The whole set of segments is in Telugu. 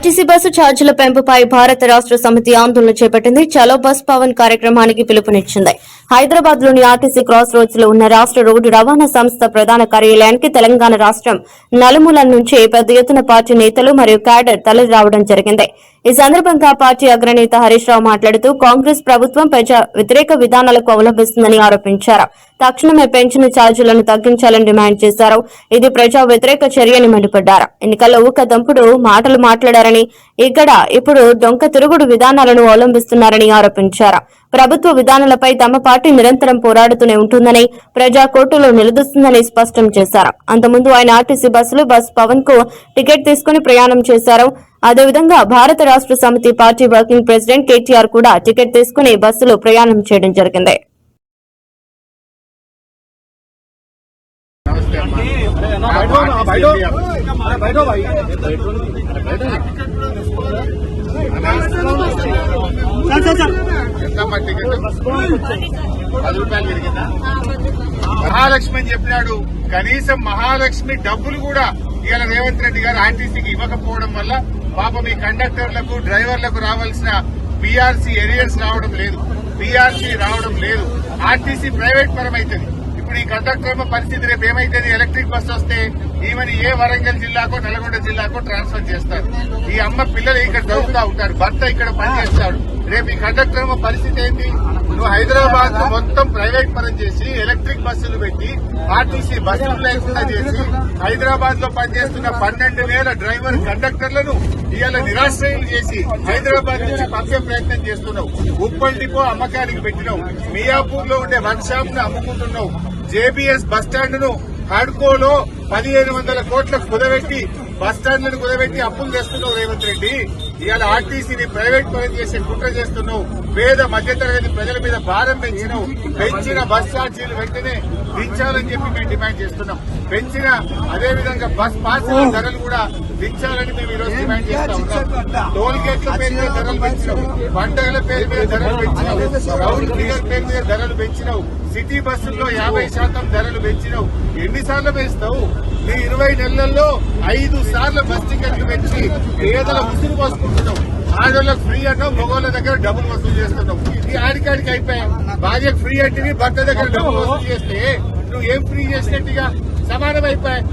ఆర్టీసీ బస్సు ఛార్జీల పెంపుపై భారత రాష్ట్ర సమితి ఆందోళన చేపట్టింది. చలో బస్ పవన్ కార్యక్రమానికి పిలుపునిచ్చింది. హైదరాబాద్లోని ఆర్టీసీ క్రాస్ రోడ్స్లో ఉన్న రాష్ట్ర రోడ్డు రవాణా సంస్థ ప్రధాన కార్యాలయానికి తెలంగాణ రాష్ట్రం నలుమూలల నుంచి పెద్ద ఎత్తున పార్టీ నేతలు మరియు క్యాడర్ తల రావడం జరిగింది. ఈ సందర్భంగా పార్టీ అగ్రనేత హరీష్ రావు మాట్లాడుతూ కాంగ్రెస్ ప్రభుత్వం ప్రజా వ్యతిరేక విధానాలకు అవలంబిస్తుందని ఆరోపించారు. తక్షణమే పెంచిన ఛార్జీలను తగ్గించాలని డిమాండ్ చేశారు. ఇది ప్రజా వ్యతిరేక చర్యని మండిపడ్డారు. ఎన్నికల్లో ఊక దంపుడు మాటలు మాట్లాడారని ఇక్కడ ఇప్పుడు డొంక తిరుగుడు విధానాలను అవలంబిస్తున్నారని ఆరోపించారు. ప్రభుత్వ విధానాలపై తమ పార్టీ నిరంతరం పోరాడుతూనే ఉంటుందని ప్రజా కోర్టులో నిలదీస్తుందని స్పష్టం చేశారు. అంతకుముందు ఆయన ఆర్టీసీ బస్సులు బస్ పవన్కు టికెట్ తీసుకుని ప్రయాణం చేశారు. అదేవిధంగా భారత రాష్ట్ర సమితి పార్టీ వర్కింగ్ ప్రెసిడెంట్ కేటీఆర్ కూడా టికెట్ తీసుకుని బస్సులో ప్రయాణం చేయడం జరిగింది. ఎంతమ్మా పది రూపాయలు పెరిగిందా మహాలక్ష్మి అని చెప్పినాడు. కనీసం మహాలక్ష్మి డబ్బులు కూడా ఇవాళ రేవంత్ రెడ్డి గారు ఆర్టీసీకి ఇవ్వకపోవడం వల్ల పాపం ఈ కండక్టర్లకు డ్రైవర్లకు రావాల్సిన పీఆర్సీ ఎరియర్స్ రావడం లేదు. పీఆర్సీ రావడం లేదు. ఆర్టీసీ ప్రైవేట్ పరం అవుతుంది ఇప్పుడు ఈ కండక్టర్ పరిస్థితి రేపు ఏమైతుంది? ఎలక్ట్రిక్ బస్ వస్తే ఈమెని ఏ వరంగల్ జిల్లాకో నల్గొండ జిల్లాకో ట్రాన్స్ఫర్ చేస్తారు. ఈ అమ్మ పిల్లలు ఇక్కడ దొరుకుతా ఉంటారు. భర్త ఇక్కడ పనిచేస్తాడు. రేపు ఈ కండక్టర్ పరిస్థితి ఏంటి? నువ్వు హైదరాబాద్ మొత్తం ప్రైవేట్ పరం చేసి ఎలక్ట్రిక్ బస్సులు పెట్టి ఆర్టీసీ బస్సులు లేకుండా చేసి హైదరాబాద్లో పనిచేస్తున్న పన్నెండు వేల డ్రైవర్ కండక్టర్లను ఇవాళ నిరాశ్రయం చేసి హైదరాబాద్ నుంచి పంపే ప్రయత్నం చేస్తున్నావు. ఉప్పల్ డిపో అమ్మకానికి పెట్టినావు. మియాపూర్లో ఉండే వర్క్ షాప్ను అమ్ముకుంటున్నావు. జేబీఎస్ బస్టాండ్ను హడ్కోలో పదిహేను వందల కోట్లకు కుదబెట్టి బస్ స్టాండ్లను కుదబెట్టి అప్పులు చేస్తున్నావు రేవంత్ రెడ్డి. ఇవాళ ఆర్టీసీని ప్రైవేట్ పరం చేసే కుట్ర చేస్తున్నావు. పేద మధ్యతరగతి ప్రజల మీద భారం పెంచినావు. పెంచిన బస్ ఛార్జీలు వెంటనే దించాలని చెప్పి మేము డిమాండ్ చేస్తున్నాం. పెంచిన అదేవిధంగా బస్ పాసుల ధరలు కూడా దించాలని మేము ఈరోజు డిమాండ్ చేస్తా ఉన్నాం. టోల్ గేట్ల పేరు మీద ధరలు పెంచినావు. పండుగల పేరు మీద ధరలు పెంచినావు. రౌండ్ ఫిగర్ పేరు మీద ధరలు పెంచినావు. సిటీ బస్సుల్లో యాభై శాతం ధరలు పెంచినావు. ఎన్నిసార్లు పెంచుతావు? నీ ఇరవై నెలల్లో ఐదు సార్లు బస్ టికెట్లు పెంచి పేదల ఉసురు పోసుకుంటున్నాం. ఆడవాళ్ళకి ఫ్రీ అంటాం మగవాళ్ళ దగ్గర డబ్బులు వసూలు చేస్తున్నాం. ఇది ఆడికాడికి అయిపోయాయి. భార్యకు ఫ్రీ అంటే భర్త దగ్గర డబ్బులు వసూలు చేస్తే నువ్వు ఏం ఫ్రీ చేసినట్టుగా? సమానం అయిపోయాయి.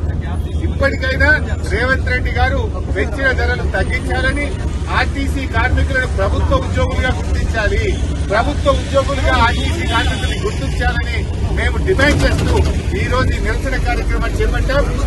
ఇప్పటికైనా రేవంత్ రెడ్డి గారు పెంచిన ధరలు తగ్గించాలని ఆర్టీసీ కార్మికులను ప్రభుత్వ ఉద్యోగులుగా గుర్తించాలి. ప్రభుత్వ ఉద్యోగులుగా ఆర్టీసీ కార్మికులను గుర్తించాలని మేము డిమాండ్ చేస్తూ ఈ రోజు నిరసన కార్యక్రమాన్ని చేపట్టాం.